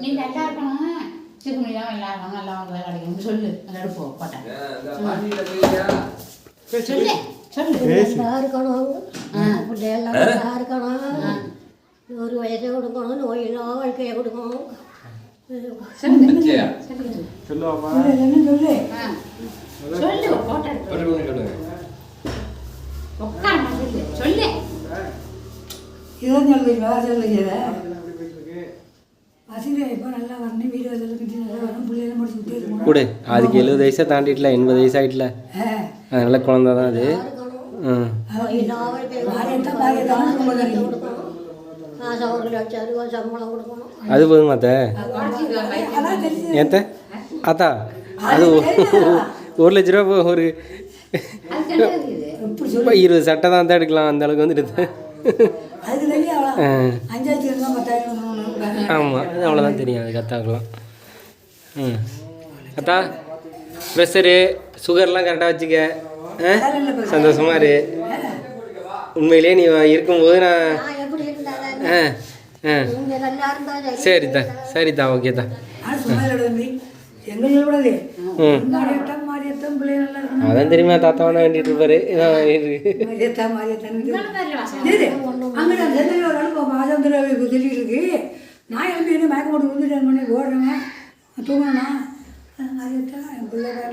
நீ நல்லா இருக்கணும். நல்லா இருக்கணும் நல்லா வந்து வேலை கிடைக்கும். சொல்லு. நல்லா எடுப்போம் போட்டேன் சொல்லு. சொல்லு. நல்லா இருக்கணும். பிள்ளையெல்லாம் நல்லா இருக்கணும். ஒரு வயசை கொடுக்கணும். நோயில்லா வாழ்க்கையை கொடுக்கணும். சொல்லு. சொல்லு. கொடு அதுக்கு எழுபது வயசை தாண்டிட்டுல எண்பது வயசு ஆயிட்டுல. அதனால குழந்தை தான் அது. அது போதுமா அத்தை? ஏத்த அத்தா? அது ஒரு லட்ச ரூபா ஒரு இருபது சட்டை தான் தான் எடுக்கலாம் அந்த அளவுக்கு வந்துடுது ஆமாம் அவ்வளோதான் தெரியும். அது கத்தாக்கலாம் ம். அத்தா ப்ரெஷரு சுகர்லாம் கரெக்டாக வச்சுக்க. ஆ? சந்தோஷமா இரு. உண்மையிலேயே நீ இருக்கும்போது நான் ஆ ஆ. சரிதா சரிதா ஓகேதா அதான் தெரியுமா தாத்தாவை வேண்டிட்டு இருப்பாரு? நான் எழுந்து என்ன மயக்கம் போட்டு விழுந்துட்டேன் பண்ணி ஓடுறேன் தூங்கணும்னா மாரியத்தான் என் பிள்ளை